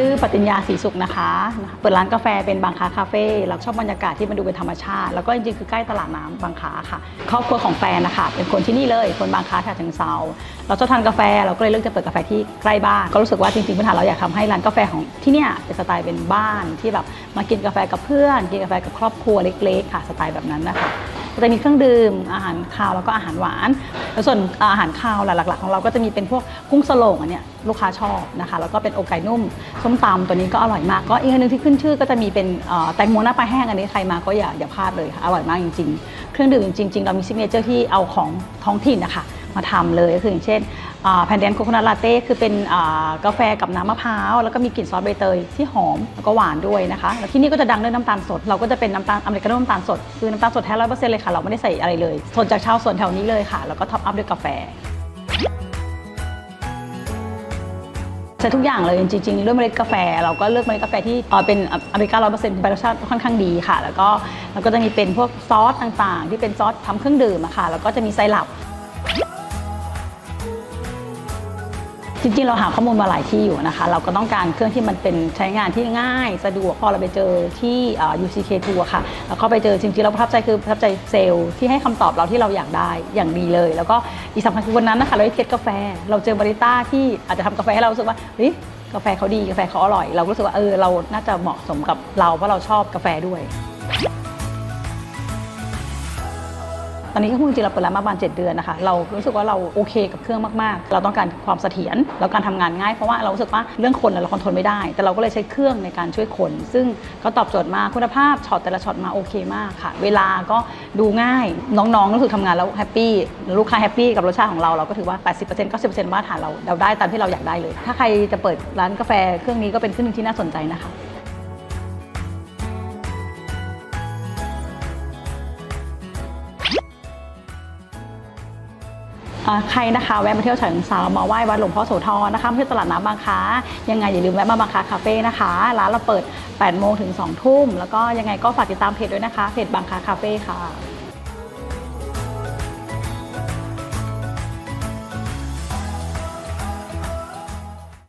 ชื่อปติญญาสีสุขนะคะ เปิดร้านกาแฟเป็นบางคาคาเฟ่เราชอบบรรยากาศที่มันดูเป็นธรรมชาติ แล้วก็จริงๆคือใกล้ตลาดน้ำบางคาค่ะ ครอบครัวของแฟนนะคะ เป็นคนที่นี่เลย คนบางคาฉะเชิงเซาเราชอบทานกาแฟเราก็เลยเลือกจะเปิดกาแฟที่ใกล้บ้าน ก็รู้สึกว่าจริงๆพื้นฐานเราอยากทำให้ร้านกาแฟของที่เนี่ยเป็นสไตล์เป็นบ้านที่แบบมากินกาแฟกับเพื่อน กินกาแฟกับครอบครัวเล็กๆ ค่ะ สไตล์แบบนั้นนะคะ จะมีเครื่องดื่มอาหารคาวแล้วก็อาหารหวาน แล้วส่วนอาหารคาวหลักๆ ของเราก็จะมีเป็นพวกกุ้งสโลงอันเนี้ยลูกค้าชอบนะคะ แล้วก็เป็นอกไก่นุ่มส้มตำตัวนี้ก็อร่อยมาก ก็อีกอันหนึงที่ขึ้นชื่อก็จะมีเป็นแตงโมหน้าปลาแห้งอันนี้ใครมาก็อย่าอย่าพลาดเลยค่ะอร่อยมากจริง ๆ เครื่องดื่มจริงๆเรามีซิกเนเจอร์ที่เอาของท้องถิ่นนะคะ มาทำเลยก็คืออย่างเช่นแพนเดนโคโคนัทลาเต้คือเป็นกาแฟกับน้ำมะพร้าว แล้วก็มีกลิ่นซอสใบเตยที่หอมแล้วก็หวานด้วยนะคะแล้วที่นี่ก็จะดังด้วยน้ำตาลสด เราก็จะเป็นน้ำตาลอเมริกาโน่น้ำตาลสด คือน้ำตาลสดแท้ร้อยเปอร์เซ็นต์เลยค่ะ เราไม่ได้ใส่อะไรเลยสดจากชาวสวนแถวนี้เลยค่ะ แล้วก็ท็อปอัพด้วยกาแฟใช้ทุกอย่างเลยจริงๆด้วยเมล็ดกาแฟ เราก็เลือกเมล็ดกาแฟที่เป็นอเมริการ้อยเปอร์เซ็นต์รสชาติค่อนข้างดีค่ะ แล้วก็แล้วก็จะมีเป็นพวกซอสต่างๆ ที่เป็นซอสทำเครื่องดื่มอะค่ะแล้วก็จะมีไซรัป จริงๆ เราหาข้อมูลมาหลายที่อยู่นะคะ เราก็ต้องการเครื่องที่มันเป็นใช้งานที่ง่าย สะดวกพอเราไปเจอที่ UCK2 อะค่ะ แล้วก็ไปเจอจริงๆเราประทับใจคือประทับใจเซลล์ที่ให้คำตอบเราที่เราอยากได้อย่างดีเลย แล้วก็อีกสำคัญคือวันนั้นนะคะเราได้เทสกาแฟ เราเจอบาริต้าที่อาจจะทำกาแฟให้เรารู้สึกว่าเฮ้ยกาแฟเขาดีกาแฟเขาอร่อย เราก็รู้สึกว่าเออเราน่าจะเหมาะสมกับเราเพราะเราชอบกาแฟด้วย อนนี้ก็พูดจริงเราเปิดร้านมาประมาณ7เดือนนะคะ เรารู้สึกว่าเราโอเคกับเครื่องมากๆ เราต้องการความเสถียรแล้วการทำงานง่ายเพราะว่าเรารู้สึกว่าเรื่องคนเราคอนโทรลไม่ได้ แต่เราก็เลยใช้เครื่องในการช่วยคน ซึ่งก็ตอบโจทย์มากคุณภาพช็อตแต่ละช็อตมาโอเคมากค่ะ เวลาก็ดูง่ายน้องๆรู้สึกทำงานแล้วแฮปปี้ลูกค้าแฮปปี้กับรสชาติของเราเราก็ถือว่า 80% 90%มาตรฐานเราเราได้ตามที่เราอยากได้เลย ถ้าใครจะเปิดร้านกาแฟเครื่องนี้ก็เป็นเครื่องหนึงที่น่าสนใจนะคะ ใครนะคะแวะมาเที่ยวฉะเชิงเซามาไหว้วัดหลวงพ่อโสธรนะคะมาเที่ยวตลาดน้ำบางค้ายังไงอย่าลืมแวะมาบางค้าคาเฟ่นะคะร้านเราเปิด8โมงถึง2ทุ่มแล้วก็ยังไงก็ฝากติดตามเพจด้วยนะคะเพจบางค้าคาเฟ่ค่ะ